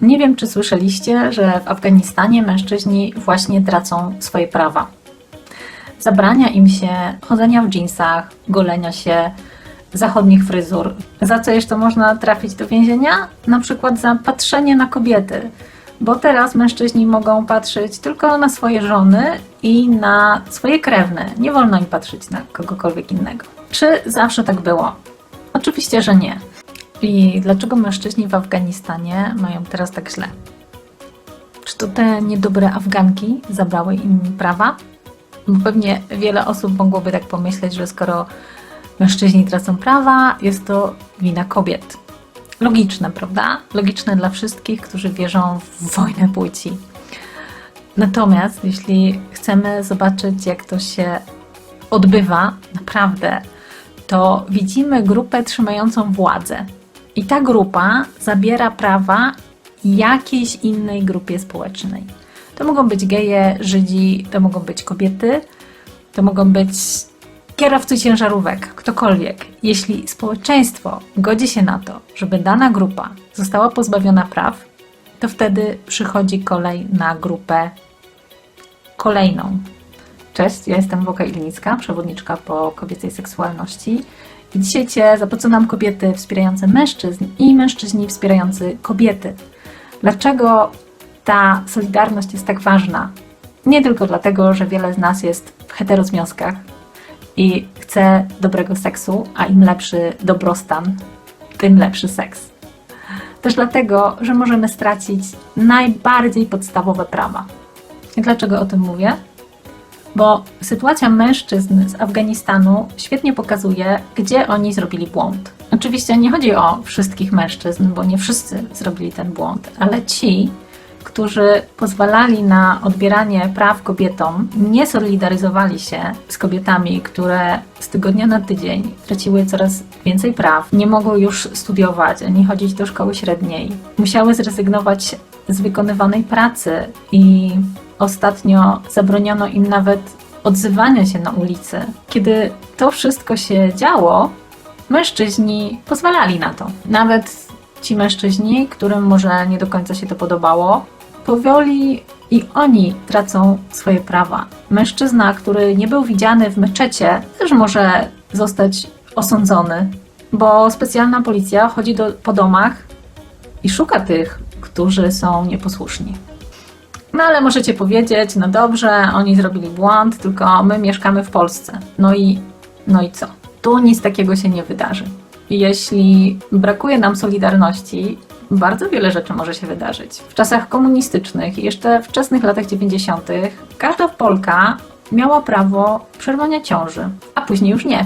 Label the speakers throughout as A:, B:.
A: Nie wiem, czy słyszeliście, że w Afganistanie mężczyźni właśnie tracą swoje prawa. Zabrania im się chodzenia w dżinsach, golenia się, zachodnich fryzur. Za co jeszcze można trafić do więzienia? Na przykład za patrzenie na kobiety. Bo teraz mężczyźni mogą patrzeć tylko na swoje żony i na swoje krewne. Nie wolno im patrzeć na kogokolwiek innego. Czy zawsze tak było? Oczywiście, że nie. I dlaczego mężczyźni w Afganistanie mają teraz tak źle? Czy to te niedobre Afganki zabrały im prawa? Bo pewnie wiele osób mogłoby tak pomyśleć, że skoro mężczyźni tracą prawa, jest to wina kobiet. Logiczne, prawda? Logiczne dla wszystkich, którzy wierzą w wojnę płci. Natomiast jeśli chcemy zobaczyć, jak to się odbywa naprawdę, to widzimy grupę trzymającą władzę. I ta grupa zabiera prawa jakiejś innej grupie społecznej. To mogą być geje, Żydzi, to mogą być kobiety, to mogą być kierowcy ciężarówek, ktokolwiek. Jeśli społeczeństwo godzi się na to, żeby dana grupa została pozbawiona praw, to wtedy przychodzi kolej na grupę kolejną. Cześć, ja jestem Woka Ilnicka, przewodniczka po kobiecej seksualności. Dzisiaj Cię zapoznam kobiety wspierające mężczyzn i mężczyźni wspierający kobiety. Dlaczego ta solidarność jest tak ważna? Nie tylko dlatego, że wiele z nas jest w heterozwiązkach i chce dobrego seksu, a im lepszy dobrostan, tym lepszy seks. Też dlatego, że możemy stracić najbardziej podstawowe prawa. I dlaczego o tym mówię? Bo sytuacja mężczyzn z Afganistanu świetnie pokazuje, gdzie oni zrobili błąd. Oczywiście nie chodzi o wszystkich mężczyzn, bo nie wszyscy zrobili ten błąd, ale ci, którzy pozwalali na odbieranie praw kobietom, nie solidaryzowali się z kobietami, które z tygodnia na tydzień traciły coraz więcej praw, nie mogły już studiować ani chodzić do szkoły średniej, musiały zrezygnować z wykonywanej pracy i ostatnio zabroniono im nawet odzywania się na ulicy. Kiedy to wszystko się działo, mężczyźni pozwalali na to. Nawet ci mężczyźni, którym może nie do końca się to podobało, powoli i oni tracą swoje prawa. Mężczyzna, który nie był widziany w meczecie, też może zostać osądzony, bo specjalna policja chodzi do, po domach i szuka tych, którzy są nieposłuszni. No ale możecie powiedzieć, no dobrze, oni zrobili błąd, tylko my mieszkamy w Polsce. No i, no i co? Tu nic takiego się nie wydarzy. Jeśli brakuje nam solidarności, bardzo wiele rzeczy może się wydarzyć. W czasach komunistycznych i jeszcze wczesnych latach 90. każda Polka miała prawo przerwania ciąży, a później już nie.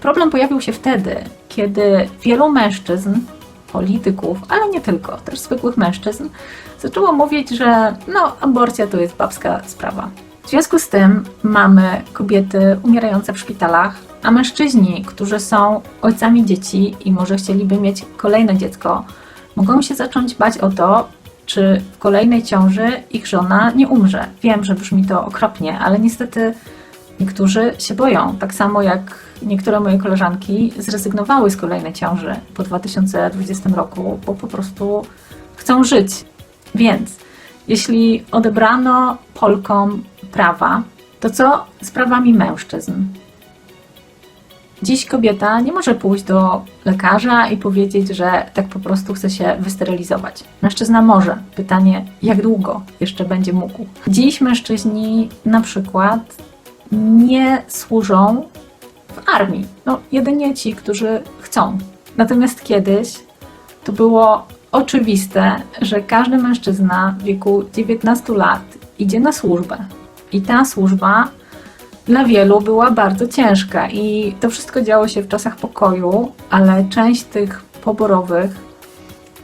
A: Problem pojawił się wtedy, kiedy wielu mężczyzn, polityków, ale nie tylko, też zwykłych mężczyzn, zaczęło mówić, że no, aborcja to jest babska sprawa. W związku z tym mamy kobiety umierające w szpitalach, a mężczyźni, którzy są ojcami dzieci i może chcieliby mieć kolejne dziecko, mogą się zacząć bać o to, czy w kolejnej ciąży ich żona nie umrze. Wiem, że brzmi to okropnie, ale niestety niektórzy się boją. Tak samo jak niektóre moje koleżanki zrezygnowały z kolejnej ciąży po 2020 roku, bo po prostu chcą żyć. Więc jeśli odebrano Polkom prawa, to co z prawami mężczyzn? Dziś kobieta nie może pójść do lekarza i powiedzieć, że tak po prostu chce się wysterylizować. Mężczyzna może. Pytanie, jak długo jeszcze będzie mógł? Dziś mężczyźni na przykład nie służą w armii. No, jedynie ci, którzy chcą. Natomiast kiedyś to było oczywiste, że każdy mężczyzna w wieku 19 lat idzie na służbę. I ta służba dla wielu była bardzo ciężka i to wszystko działo się w czasach pokoju, ale część tych poborowych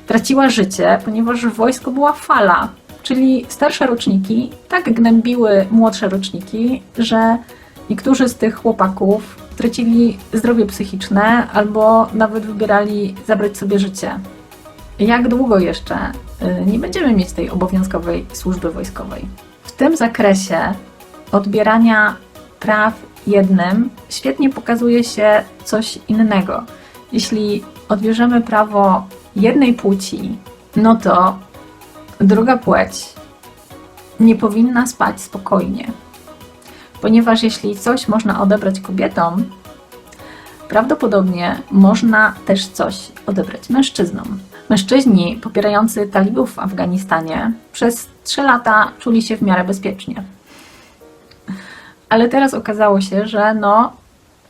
A: traciła życie, ponieważ w wojsku była fala, czyli starsze roczniki tak gnębiły młodsze roczniki, że niektórzy z tych chłopaków tracili zdrowie psychiczne albo nawet wybierali zabrać sobie życie. Jak długo jeszcze y, nie będziemy mieć tej obowiązkowej służby wojskowej? W tym zakresie odbierania praw jednym świetnie pokazuje się coś innego. Jeśli odbierzemy prawo jednej płci, no to Druga płeć nie powinna spać spokojnie, ponieważ jeśli coś można odebrać kobietom, prawdopodobnie można też coś odebrać mężczyznom. Mężczyźni popierający talibów w Afganistanie przez 3 lata czuli się w miarę bezpiecznie. Ale teraz okazało się, że no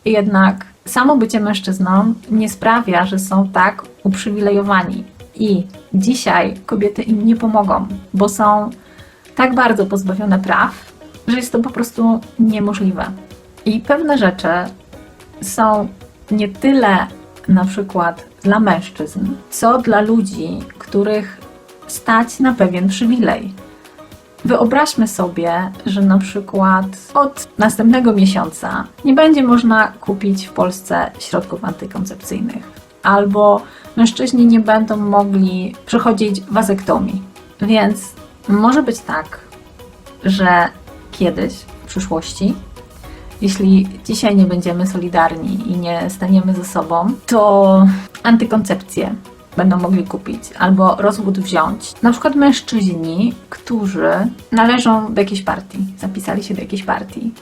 A: jednak samo bycie mężczyzną nie sprawia, że są tak uprzywilejowani. I dzisiaj kobiety im nie pomogą, bo są tak bardzo pozbawione praw, że jest to po prostu niemożliwe. I pewne rzeczy są nie tyle na przykład dla mężczyzn, co dla ludzi, których stać na pewien przywilej. Wyobraźmy sobie, że na przykład od następnego miesiąca nie będzie można kupić w Polsce środków antykoncepcyjnych, albo mężczyźni nie będą mogli przechodzić wazektomii. Więc może być tak, że kiedyś w przyszłości jeśli dzisiaj nie będziemy solidarni i nie staniemy ze sobą, to antykoncepcję będą mogli kupić albo rozwód wziąć. Na przykład mężczyźni, którzy należą do jakiejś partii, zapisali się do jakiejś partii,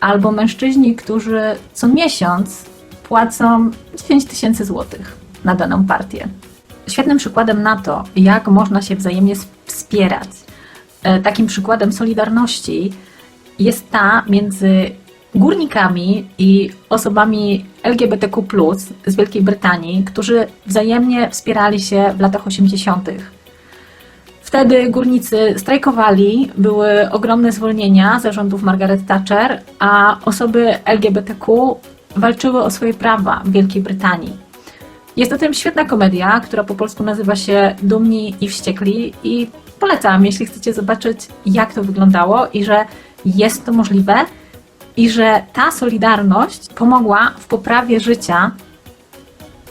A: albo mężczyźni, którzy co miesiąc płacą 9 tysięcy złotych na daną partię. Świetnym przykładem na to, jak można się wzajemnie wspierać, e, takim przykładem solidarności jest ta między górnikami i osobami LGBTQ z Wielkiej Brytanii, którzy wzajemnie wspierali się w latach 80. Wtedy górnicy strajkowali, były ogromne zwolnienia zarządów Margaret Thatcher, a osoby LGBTQ walczyły o swoje prawa w Wielkiej Brytanii. Jest to tym świetna komedia, która po polsku nazywa się Dumni i Wściekli i polecam, jeśli chcecie zobaczyć, jak to wyglądało i że jest to możliwe i że ta solidarność pomogła w poprawie życia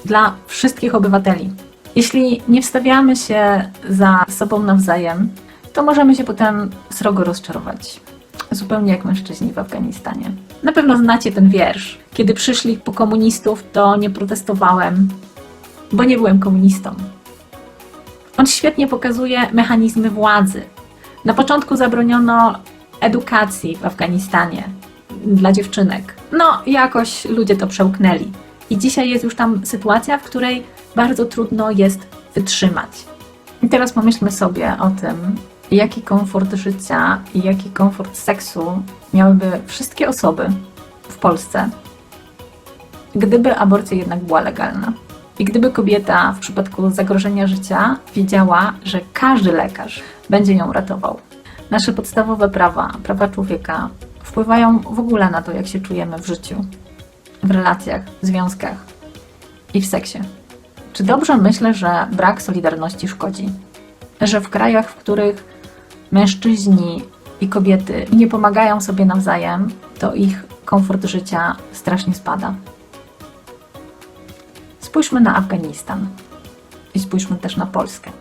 A: dla wszystkich obywateli. Jeśli nie wstawiamy się za sobą nawzajem, to możemy się potem srogo rozczarować. Zupełnie jak mężczyźni w Afganistanie. Na pewno znacie ten wiersz. Kiedy przyszli po komunistów, to nie protestowałem, bo nie byłem komunistą. On świetnie pokazuje mechanizmy władzy. Na początku zabroniono edukacji w Afganistanie dla dziewczynek. No, jakoś ludzie to przełknęli. I dzisiaj jest już tam sytuacja, w której bardzo trudno jest wytrzymać. I teraz pomyślmy sobie o tym, jaki komfort życia i jaki komfort seksu miałyby wszystkie osoby w Polsce, gdyby aborcja jednak była legalna. I gdyby kobieta w przypadku zagrożenia życia wiedziała, że każdy lekarz będzie ją ratował. Nasze podstawowe prawa, prawa człowieka, wpływają w ogóle na to, jak się czujemy w życiu, w relacjach, w związkach i w seksie. Czy dobrze myślę, że brak solidarności szkodzi? Że w krajach, w których mężczyźni i kobiety nie pomagają sobie nawzajem, to ich komfort życia strasznie spada. Spójrzmy na Afganistan i spójrzmy też na Polskę.